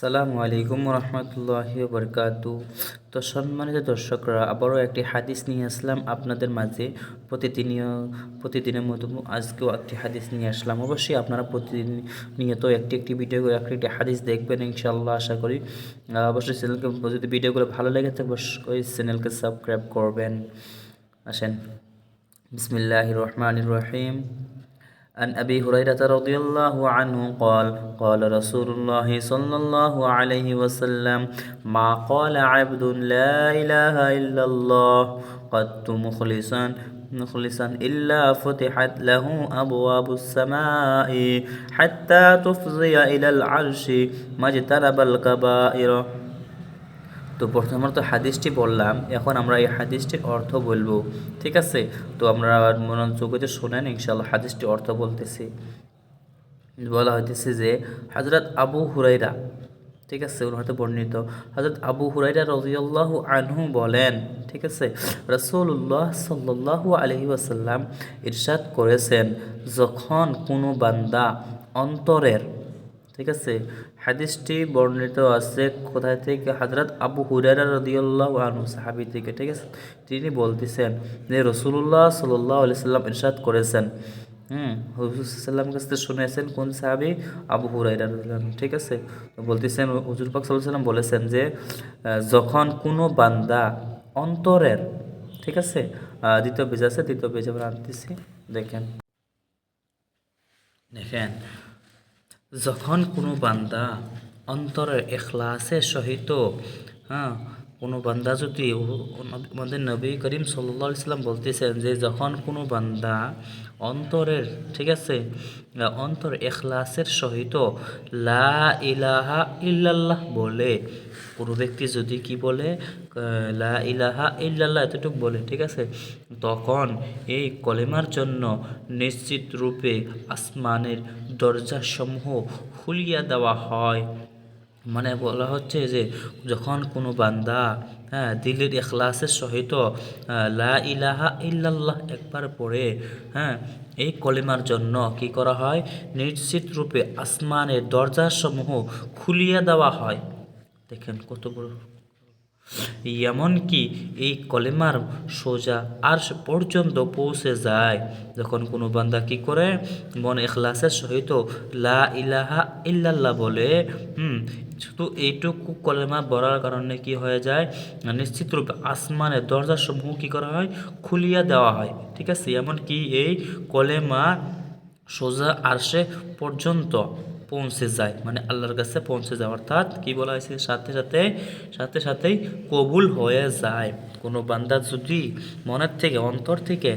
সালামু আলাইকুম রহমতুল্লাহ বরকাতু তো সম্মানিত দর্শকরা, আবারও একটি হাদিস নিয়ে আসলাম আপনাদের মাঝে। প্রতিদিনীয়, প্রতিদিনের মতো আজকেও একটি হাদিস নিয়ে আসলাম। অবশ্যই আপনারা প্রতিদিন নিয়ত একটি একটি ভিডিও একটি একটি হাদিস দেখবেন ইনশাল্লাহ আশা করি। অবশ্যই চ্যানেলকে যদি ভিডিওগুলো ভালো লেগে থাকে, অবশ্যই চ্যানেলকে সাবস্ক্রাইব করবেন। আসেন। বিসমিল্লাহ রহমান রহিম। عن أبي هريرة رضي الله عنه قال قال رسول الله صلى الله عليه وسلم ما قال عبد لا إله إلا الله قد مخلصا مخلصا إلا فتحت له أبواب السماء حتى تفضي إلى العرش ما اجتنب الكبائر তো প্রথমত হাদিসটি বললাম, এখন আমরা এই হাদিসটির অর্থ বলব, ঠিক আছে? তো আমরা মনোযোগ দিয়ে শোনেন ইনশাল্লাহ হাদিসটির অর্থ বলতেছি। বলা হইতেছে যে হজরত আবু হুরাইরা ঠিক আছে? ওর হয়তো বর্ণিত। হজরত আবু হুরাইরা রজিয়াল্লাহু আনহু বলেন, ঠিক আছে? রসুল্লাহ সাল্লাল্লাহু আলহি ওয়াসাল্লাম ইরশাদ করেছেন, যখন কোনো বান্দা অন্তরের ঠিক আছে? হাদিসটি বর্ণিত আছে কোথায় থেকে? হজরত আবু হুরারা রদিউল্লাহ আনু সাহাবি থেকে, ঠিক আছে? তিনি বলতেছেন যে রসুল্লাহ সাল্লাহ আলি সাল্লাম ইরশাদ করেছেন। হুম, হুজুর কাছ থেকে শুনেছেন কোন সাহাবি? আবু হুরাইরা ঠিক আছে? বলতেছেন হুজুর পাক সাল্লাহ সাল্লাম বলেছেন যে যখন কোনো বান্দা অন্তরের, ঠিক আছে? দ্বিতীয় পেজ আছে, দ্বিতীয় পেজ আমরা আনতেছি। দেখেন। দেখেন যখন কোনো বান্দা অন্তরের এখলাসের সহিত হ্যাঁ কোনো বান্দা যদি আমাদের নবী করিম সাল্লা ইসলাম বলতেছেন যে যখন কোনো বান্দা অন্তরের, ঠিক আছে, অন্তর এখলাসের সহিত লা ইলাহা ইল্লাল্লাহ বলে, কোনো ব্যক্তি যদি কি বলে, লা ইলাহা ইল্লাল্লাহ এতটুকু বলে, ঠিক আছে, তখন এই কলেমার জন্য নিশ্চিত রূপে আসমানের দরজাসমূহ খুলিয়া দেওয়া হয়। মানে বলা হচ্ছে যে, যখন কোনো বান্দা হ্যাঁ দিলের এখলাসের সহিত লা ইলাহা ইল্লাল্লাহ একবার পড়ে হ্যাঁ এই কলিমার জন্য কি করা হয়? নিশ্চিত রূপে আসমানের দরজাসমূহ খুলিয়া দেওয়া হয়। দেখেন কত বড় এমনকি এই কলেমার সোজা আর পর্যন্ত পৌঁছে যায়। যখন কোনো বান্দা কি করে? মন এখলাসের সহিত লা ইলাহা ইল্লাল্লাহ বলে, হুম, শুধু এইটুকু কলেমা বলার কারণে কি হয়ে যায়? নিশ্চিত রূপে আসমানের দরজাসমূহ কি করা হয়? খুলিয়া দেওয়া হয়। ঠিক আছে? এমনকি এই কলেমা সোজা আরশে পর্যন্ত পৌঁছে যায়। মানে আল্লাহর কাছে পৌঁছে যায়। অর্থাৎ কি বলা হয়েছে? সাথে সাথে সাথে সাথেই কবুল হয়ে যায়। কোনো বান্দা যদি মনের থেকে, অন্তর থেকে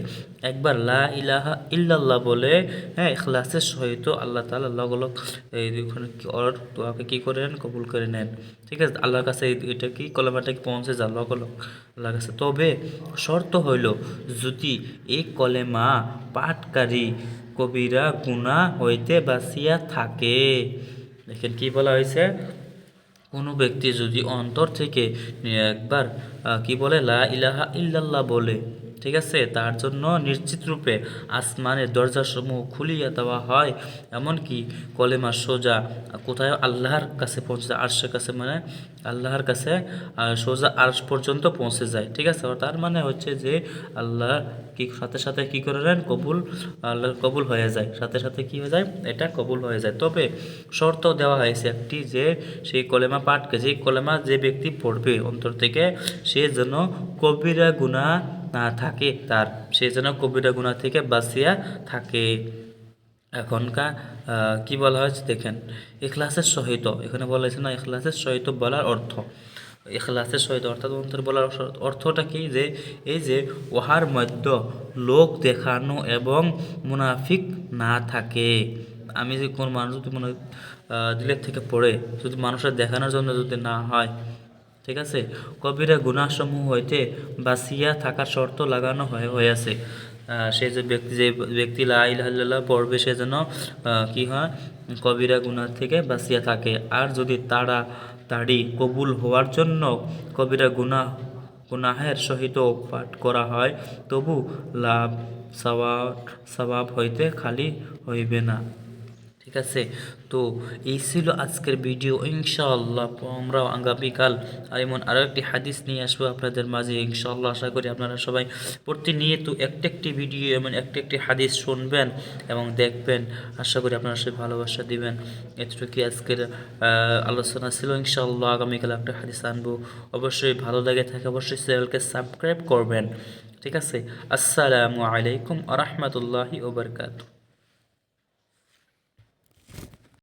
একবার লা ইলাহা ইল্লাল্লাহ বলে হ্যাঁ ইখলাসের সহিত আল্লাহ তাআলা লগলগ এই ওখানে কি ওর দোয়াকে কি করে নেন? কবুল করে নেন। ঠিক আছে? আল্লাহর কাছে এটা কি কলেমাটা পৌঁছে যায়? লগলগ আল্লাহর কাছে। তবে শর্ত হইল, যদি এই কলেমা পাঠকারী কবিরা গুণা হইতে বাঁচিয়া থাকে। দেখেন কি বলা হয়েছে কোনো ব্যক্তি যদি অন্তর থেকে একবার কি বলে? লা ইলাহা ইল্লাল্লাহ বলে ঠিক আছে? তার জন্য নিশ্চিত রূপে আসমানের দরজাসমূহ খুলিয়া দেওয়া হয়। এমনকি কলেমা সোজা কোথায়? আল্লাহর কাছে পৌঁছে যায়, আর্শের কাছে মানে আল্লাহর কাছে সোজা আরশ পর্যন্ত পৌঁছে যায়। ঠিক আছে? তার মানে হচ্ছে যে আল্লাহ কি, সাথে সাথে কি করে নেন? কবুল, আল্লাহ কবুল হয়ে যায়। সাথে সাথে কি হয়ে যায়? এটা কবুল হয়ে যায়। তবে শর্ত দেওয়া হয়েছে একটি যে সেই কলেমা পাঠকে যে কলেমা যে ব্যক্তি পড়বে অন্তর থেকে, সে যেন কবিরা গুণা থাকে, তার সে যেন কবিরা গুণা থেকে বাঁচিয়া থাকে। এখনকার কি বলা হয়েছে দেখেন এখলাসের সহিত, এখানে বলা হয়েছে না এখলাসের সহিত বলার অর্থ। এখলাসের সহিত অর্থাৎ অন্তর বলার অর্থটা কি? যে এই যে উহার মধ্য লোক দেখানো এবং মুনাফিক না থাকে। আমি যে কোন মানুষ যদি মনে দিলের থেকে পড়ে, যদি মানুষের দেখানোর জন্য যদি না হয় ঠিক আছে? কবিরা গুণাসমূহ হইতে বাঁচিয়া থাকার শর্ত লাগানো হয়ে হয়েছে সে যে ব্যক্তি যে ব্যক্তি লা ইলাহা ইল্লাল্লাহ পড়বে, সে যেন কি হয়? কবিরা গুনাহ থেকে বাঁচিয়া থাকে। আর যদি তারা তাড়ি কবুল হওয়ার জন্য কবিরা গুনাহ, গুনাহের সহিত পাঠ করা হয়, তবু লাভ, সওয়াব সওয়াব হইতে খালি হইবে না। ঠিক আছে? তো এই ছিল আজকের ভিডিও ইনশাআল্লাহ আমরা আগামীকাল এমন আরও একটি হাদিস নিয়ে আসব আপনাদের মাঝে, ইনশাআল্লাহ আশা করি আপনারা সবাই প্রতিনিয়ত একটি একটি ভিডিও এমন একটি একটি হাদিস শুনবেন এবং দেখবেন। আশা করি আপনারা সবাই ভালোবাসা দিবেন। এতটুকু আজকের আলোচনা ছিল, ইনশাআল্লাহ আগামীকাল একটা হাদিস আনব। অবশ্যই ভালো লাগে থাকে অবশ্যই চ্যানেলকে সাবস্ক্রাইব করবেন। ঠিক আছে? আসসালামু আলাইকুম আ রহমতুল্লাহি ওবরকাতু